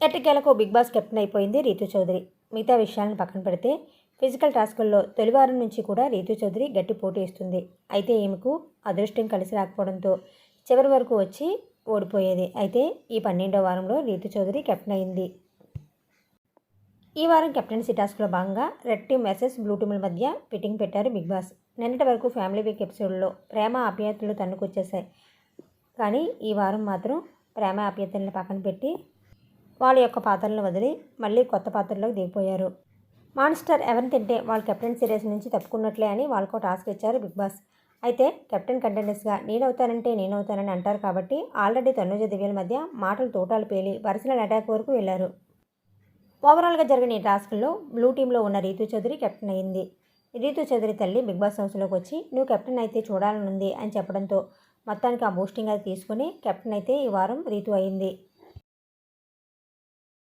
ఎట్టకేలకు big boss captain అయిపోయింది రీతు చౌదరి. మిగతా విషయాలను పక్కన పెడితే ఫిజికల్ టాస్కుల్లో తొలివారం నుంచి కూడా రీతు చౌదరి గట్టి పోటీ ఇస్తుంది. అయితే ఈమెకు అదృష్టం కలిసి రాకపోవడంతో చివరి వరకు వచ్చి ఓడిపోయేది. అయితే ఈ పన్నెండో వారంలో రీతు చౌదరి కెప్టెన్ అయింది. ఈ వారం కెప్టెన్సీ టాస్క్లో భాగంగా రెడ్ టీమ్ వర్సెస్ బ్లూ టీముల మధ్య ఫిట్టింగ్ పెట్టారు బిగ్ బాస్. నిన్నటి వరకు ఫ్యామిలీ వీక్ ఎపిసోడ్లో ప్రేమ ఆప్యాయతలు తన్నుకొచ్చేసాయి కానీ ఈ వారం మాత్రం ప్రేమ ఆప్యాయతలను పక్కన పెట్టి వాళ్ళ యొక్క పాత్రలను వదిలి మళ్ళీ కొత్త పాత్రలోకి దిగిపోయారు. మాన్స్టర్ ఎవరిని తింటే వాళ్ళు కెప్టెన్ సిరీస్ నుంచి తప్పుకున్నట్లే అని వాళ్ళకు టాస్క్ ఇచ్చారు బిగ్ బాస్. అయితే కెప్టెన్ కంటెండర్స్గా నేనవుతానంటే నేనవుతానని అంటారు కాబట్టి ఆల్రెడీ తనుజ దివ్యల మధ్య మాటలు తోటాలు పేలి పర్సనల్ అటాక్ వరకు వెళ్ళారు ఓవరాల్గా జరిగిన ఈ టాస్క్లో బ్లూ టీంలో ఉన్న రీతు చౌదరి కెప్టెన్ అయింది. రీతు చౌదరి తల్లి బిగ్ బాస్ హౌస్లోకి వచ్చి నువ్వు కెప్టెన్ అయితే చూడాలనుంది అని చెప్పడంతో మొత్తానికి ఆ బూస్టింగ్ అది తీసుకుని కెప్టెన్ అయితే ఈ వారం రీతు అయింది.